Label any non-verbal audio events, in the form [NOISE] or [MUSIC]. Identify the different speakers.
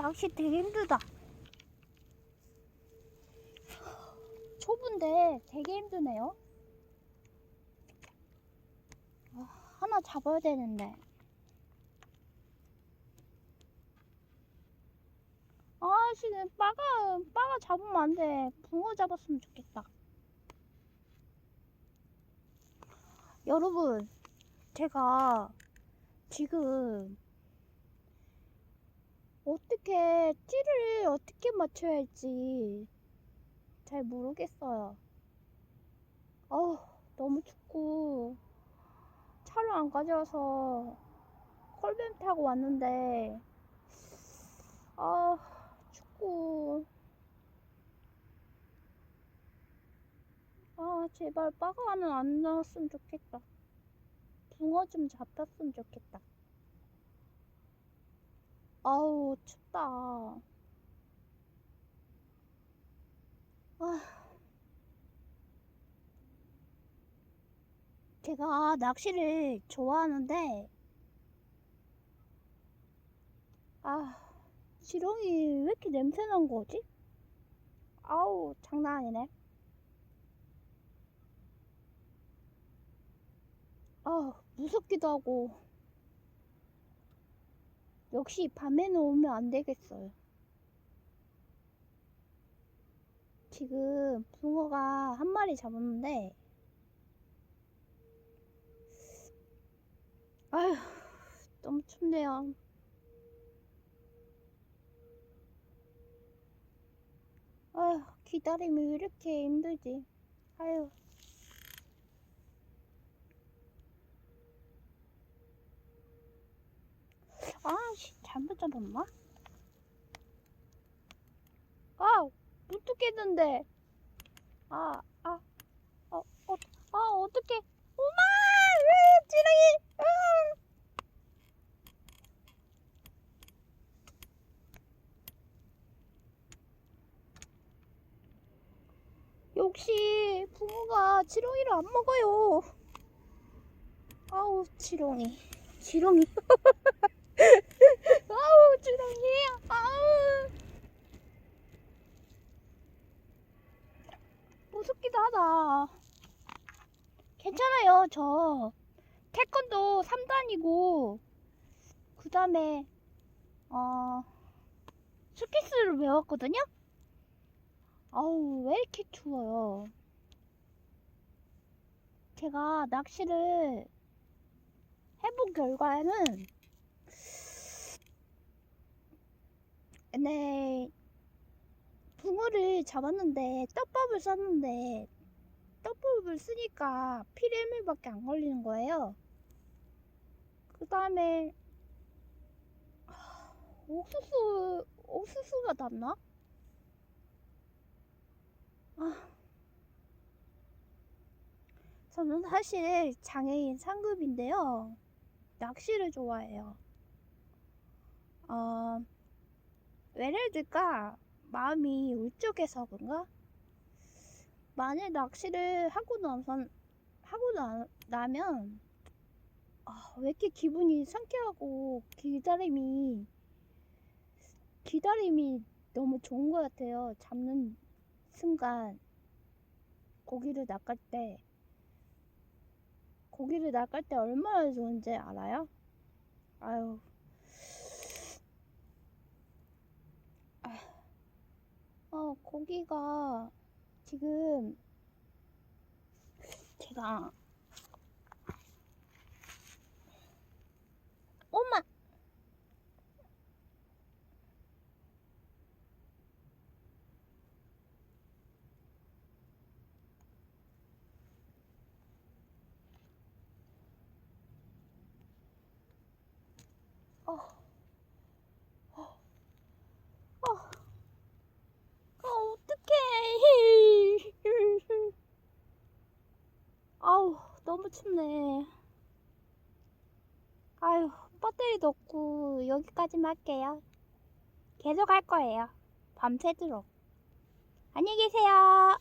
Speaker 1: 낚시 되게 힘들다. 초보인데 되게 힘드네요. 아, 하나 잡아야 되는데. 아, 지금 빠가, 빠가 잡으면 안 돼. 붕어 잡았으면 좋겠다. 여러분, 제가 지금 어떻게 띠를 어떻게 맞춰야 할지 잘 모르겠어요. 어우, 너무 춥고 차를 안 가져와서 콜뱀 타고 왔는데 아, 춥고 아, 제발 빠가는 안 나왔으면 좋겠다. 붕어 좀 잡혔으면 좋겠다. 아우, 춥다. 아. 제가 낚시를 좋아하는데, 아, 지렁이 왜 이렇게 냄새 난 거지? 아우, 장난 아니네. 아, 무섭기도 하고. 역시 밤에는 오면 안 되겠어요. 지금 붕어가 한 마리 잡았는데, 아휴, 너무 춥네요. 아휴, 기다림이 왜 이렇게 힘들지? 아휴. 아씨, 잘못 잡았나? 아, 못 듣겠는데. 아, 아, 어, 어, 아, 어떡해. 엄마! 으, 지렁이! 으. 역시 부모가 지렁이를 안 먹어요. 아우, 지렁이. 지렁이. [LAUGHS] 아우 지렁이. 아우. 무섭기도 하다. 괜찮아요 저. 태권도 3단이고 그 다음에 어 스키스를 배웠거든요? 아우 왜 이렇게 추워요? 제가 낚시를 해본 결과에는 네, 붕어를 잡았는데 떡밥을 쌌는데 떡밥을 쓰니까 피레밀밖에 안 걸리는 거예요. 그 다음에 옥수수 옥수수가 났나? 아, 저는 사실 장애인 상급인데요. 낚시를 좋아해요. 어, 왜래들까 마음이 울적해서 그런가? 만일 낚시를 하고 나선 하고 나, 나면 아, 왜 이렇게 기분이 상쾌하고 기다림이 기다림이 너무 좋은 것 같아요. 잡는 순간 고기를 낚을 때 고기를 낚을 때 얼마나 좋은지 알아요? 아유 어, 고기가 지금 제가 엄마! 어, 어, 어. 아, 어떡해. 아우, 너무 춥네. 아유, 배터리도 없고, 여기까지만 할게요. 계속 할 거예요. 밤새도록. 안녕히 계세요.